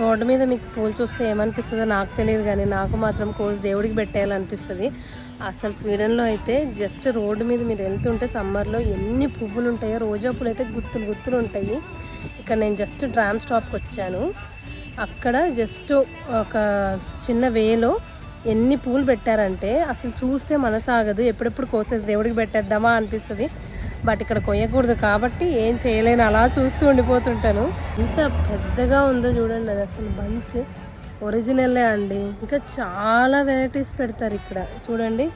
Road మీద మీకు పూలు చూస్తే ఏమనిపిస్తుందో నాకు తెలియదు కానీ నాకు మాత్రం కోసి దేవుడికి పెట్టేయాలనిపిస్తుంది. అసలు స్వీడన్లో అయితే జస్ట్ రోడ్డు మీద మీరు వెళ్తుంటే సమ్మర్లో ఎన్ని పువ్వులు ఉంటాయో రోజా పూలు అయితే గుత్తులు గుత్తులు ఉంటాయి. ఇక్కడ నేను జస్ట్ డ్రామ్ స్టాప్కి వచ్చాను. అక్కడ జస్ట్ ఒక చిన్న వేలో ఎన్ని పూలు పెట్టారంటే అసలు చూస్తే మనసాగదు. ఎప్పుడెప్పుడు కోసేసి దేవుడికి పెట్టేద్దామా అనిపిస్తుంది. బట్ ఇక్కడ కొయ్యకూడదు కాబట్టి ఏం చేయలేను అలా చూస్తూ ఉండిపోతుంటాను. ఎంత పెద్దగా ఉందో చూడండి అది అసలు బంచ్. ఒరిజినల్లే అండి. ఇంకా చాలా వెరైటీస్ పెడతారు ఇక్కడ. చూడండి.